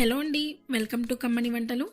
Hello అండి welcome to కమ్మని వంటలు.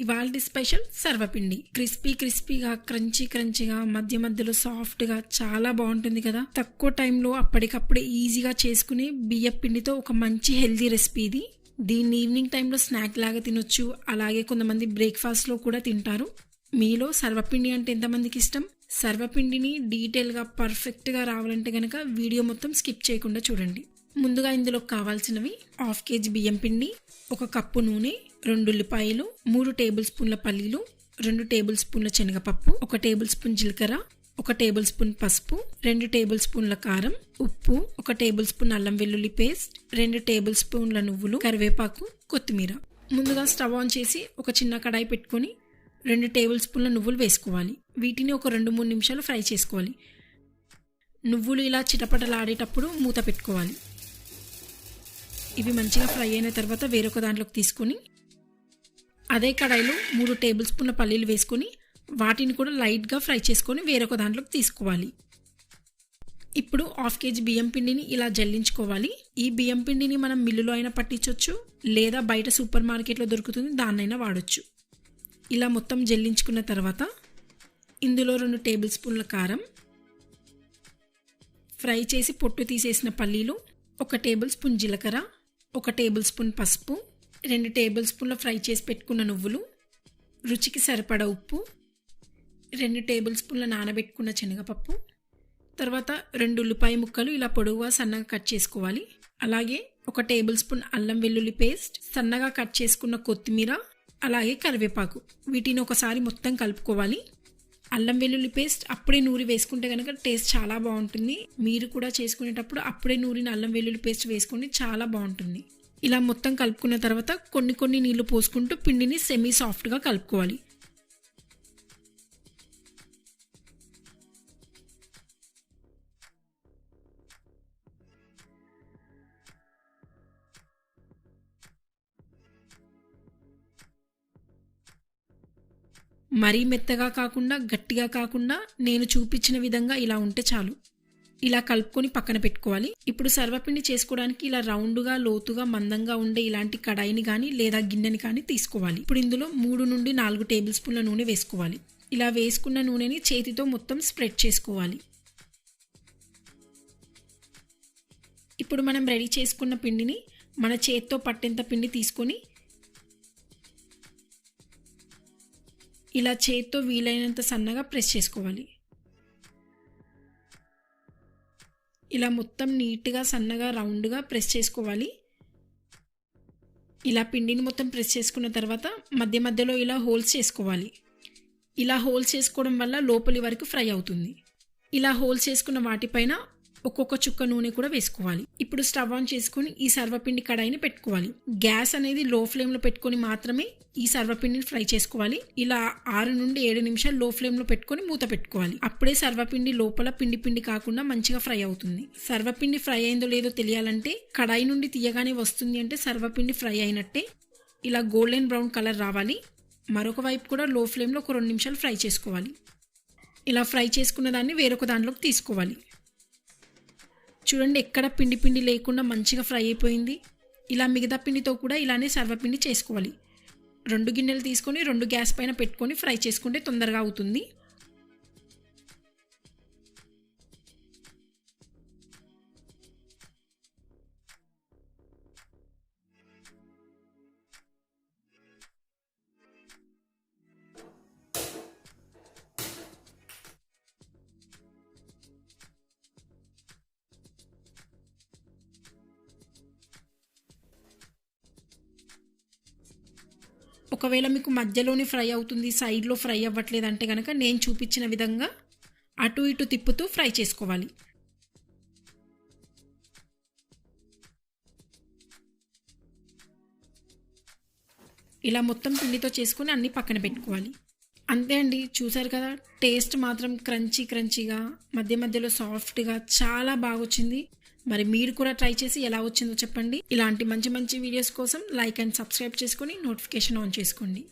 ఇవాళ స్పెషల్ సర్వపిండి. క్రిస్పీ క్రిస్పీగా క్రంచీ క్రంచీగా మధ్య మధ్యలో సాఫ్ట్గా చాలా బాగుంటుంది కదా. తక్కువ టైంలో అప్పటికప్పుడే ఈజీగా చేసుకునే బియ్య పిండితో ఒక మంచి హెల్దీ రెసిపీ ఇది. దీన్ని ఈవినింగ్ టైంలో స్నాక్ లాగా తినొచ్చు. అలాగే కొంతమంది బ్రేక్ఫాస్ట్లో కూడా తింటారు. మీలో సర్వపిండి అంటే ఎంతమందికి ఇష్టం? సర్వపిండిని డీటెయిల్గా పర్ఫెక్ట్గా రావాలంటే కనుక వీడియో మొత్తం స్కిప్ చేయకుండా చూడండి. ముందుగా ఇందులో కావాల్సినవి హాఫ్ కేజీ బియ్యం పిండి ఒక కప్పు నూనె రెండు ఉల్లిపాయలు మూడు టేబుల్ స్పూన్ల పల్లీలు రెండు టేబుల్ స్పూన్ల శనగపప్పు ఒక టేబుల్ స్పూన్ జీలకర్ర ఒక టేబుల్ స్పూన్ పసుపు రెండు టేబుల్ స్పూన్ల కారం ఉప్పు ఒక టేబుల్ స్పూన్ అల్లం వెల్లుల్లి పేస్ట్ రెండు టేబుల్ స్పూన్ల నువ్వులు కరివేపాకు కొత్తిమీర. ముందుగా స్టవ్ ఆన్ చేసి ఒక చిన్న కడాయి పెట్టుకొని రెండు టేబుల్ స్పూన్ల నువ్వులు వేసుకోవాలి. వీటిని ఒక రెండు మూడు నిమిషాలు ఫ్రై చేసుకోవాలి. నువ్వులు ఇలా చిటపటలాడేటప్పుడు మూత పెట్టుకోవాలి. ఇవి మంచిగా ఫ్రై అయిన తర్వాత వేరొక దాంట్లోకి తీసుకొని అదే కడాయిలో మూడు టేబుల్ స్పూన్ల పల్లీలు వేసుకొని వాటిని కూడా లైట్గా ఫ్రై చేసుకొని వేరొక దాంట్లోకి తీసుకోవాలి. ఇప్పుడు హాఫ్ కేజీ బియ్యం పిండిని ఇలా జల్లించుకోవాలి. ఈ బియ్యం పిండిని మనం మిల్లులో అయినా పట్టించవచ్చు లేదా బయట సూపర్ మార్కెట్లో దొరుకుతుంది దాన్నైనా వాడచ్చు. ఇలా మొత్తం జల్లించుకున్న తర్వాత ఇందులో రెండు టేబుల్ స్పూన్ల కారం ఫ్రై చేసి పొట్టు తీసేసిన పల్లీలు ఒక టేబుల్ స్పూన్ జీలకర్ర ఒక టేబుల్ స్పూన్ పసుపు రెండు టేబుల్ స్పూన్ల ఫ్రై చేసి పెట్టుకున్న నువ్వులు రుచికి సరిపడ ఉప్పు రెండు టేబుల్ స్పూన్ల నానబెట్టుకున్న శనగపప్పు తర్వాత రెండు ఉల్లిపాయ ముక్కలు ఇలా పొడవుగా సన్నగా కట్ చేసుకోవాలి. అలాగే ఒక టేబుల్ స్పూన్ అల్లం వెల్లుల్లి పేస్ట్ సన్నగా కట్ చేసుకున్న కొత్తిమీర అలాగే కరివేపాకు. వీటిని ఒకసారి మొత్తం కలుపుకోవాలి. అల్లం వెల్లుల్లి పేస్ట్ అప్పుడే నూరి వేసుకుంటే కనుక టేస్ట్ చాలా బాగుంటుంది. మీరు కూడా చేసుకునేటప్పుడు అప్పుడే నూరిన అల్లం వెల్లుల్లి పేస్ట్ వేసుకోండి చాలా బాగుంటుంది. ఇలా మొత్తం కలుపుకున్న తర్వాత కొన్ని కొన్ని నీళ్ళు పోసుకుంటూ పిండిని సెమీ సాఫ్ట్గా కలుపుకోవాలి. మరీ మెత్తగా కాకుండా గట్టిగా కాకుండా నేను చూపించిన విధంగా ఇలా ఉంటే చాలు. ఇలా కలుపుకొని పక్కన పెట్టుకోవాలి. ఇప్పుడు సర్వపిండి చేసుకోవడానికి ఇలా రౌండ్గా లోతుగా మందంగా ఉండే ఇలాంటి కడాయిని కానీ లేదా గిన్నెని కానీ తీసుకోవాలి. ఇప్పుడు ఇందులో మూడు నుండి నాలుగు టేబుల్ స్పూన్ల నూనె వేసుకోవాలి. ఇలా వేసుకున్న నూనెని చేతితో మొత్తం స్ప్రెడ్ చేసుకోవాలి. ఇప్పుడు మనం రెడీ చేసుకున్న పిండిని మన చేతితో పట్టేంత పిండి తీసుకొని ఇలా చేతితో వీలైనంత సన్నగా ప్రెస్ చేసుకోవాలి. ఇలా మొత్తం నీట్గా సన్నగా రౌండ్గా ప్రెస్ చేసుకోవాలి. ఇలా పిండిని మొత్తం ప్రెస్ చేసుకున్న తర్వాత మధ్య మధ్యలో ఇలా హోల్స్ చేసుకోవాలి. ఇలా హోల్స్ చేసుకోవడం వల్ల లోపలి వరకు ఫ్రై అవుతుంది. ఇలా హోల్స్ చేసుకున్న వాటిపైన ఒక్కొక్క చుక్క నూనె కూడా వేసుకోవాలి. ఇప్పుడు స్టవ్ ఆన్ చేసుకొని ఈ సర్వపిండి కడాయిని పెట్టుకోవాలి. గ్యాస్ అనేది లో ఫ్లేమ్లో పెట్టుకొని మాత్రమే ఈ సర్వపిండిని ఫ్రై చేసుకోవాలి. ఇలా ఆరు నుండి ఏడు నిమిషాలు లో ఫ్లేమ్లో పెట్టుకొని మూత పెట్టుకోవాలి. అప్పుడే సర్వపిండి లోపల పిండి పిండి కాకుండా మంచిగా ఫ్రై అవుతుంది. సర్వపిండి ఫ్రై అయిందో లేదో తెలియాలంటే కడాయి నుండి తీయగానే వస్తుంది అంటే సర్వపిండి ఫ్రై అయినట్టే ఇలా గోల్డెన్ బ్రౌన్ కలర్ రావాలి. మరొక వైపు కూడా లో ఫ్లేమ్లో ఒక రెండు నిమిషాలు ఫ్రై చేసుకోవాలి. ఇలా ఫ్రై చేసుకున్న దాన్ని వేరొక దాంట్లోకి తీసుకోవాలి. చూడండి ఎక్కడ పిండి పిండి లేకుండా మంచిగా ఫ్రై అయిపోయింది. ఇలా మిగతా పిండితో కూడా ఇలానే సర్వపిండి చేసుకోవాలి. రెండు గిన్నెలు తీసుకొని రెండు గ్యాస్ పైన పెట్టుకొని ఫ్రై చేసుకుంటే తొందరగా అవుతుంది. ఒకవేళ మీకు మధ్యలోనే ఫ్రై అవుతుంది సైడ్లో ఫ్రై అవ్వట్లేదు అంటే కనుక నేను చూపించిన విధంగా అటు ఇటు తిప్పుతూ ఫ్రై చేసుకోవాలి. ఇలా మొత్తం పిండితో చేసుకొని అన్ని పక్కన పెట్టుకోవాలి. అంతే అండి చూసారు కదా టేస్ట్ మాత్రం క్రంచీ క్రంచీగా మధ్య మధ్యలో సాఫ్ట్గా చాలా బాగా వచ్చింది మరి మీరు కూడా ట్రై చేసి ఎలా వచ్చిందో చెప్పండి. ఇలాంటి మంచి మంచి వీడియోస్ కోసం లైక్ అండ్ సబ్స్క్రైబ్ చేసుకొని నోటిఫికేషన్ ఆన్ చేసుకోండి.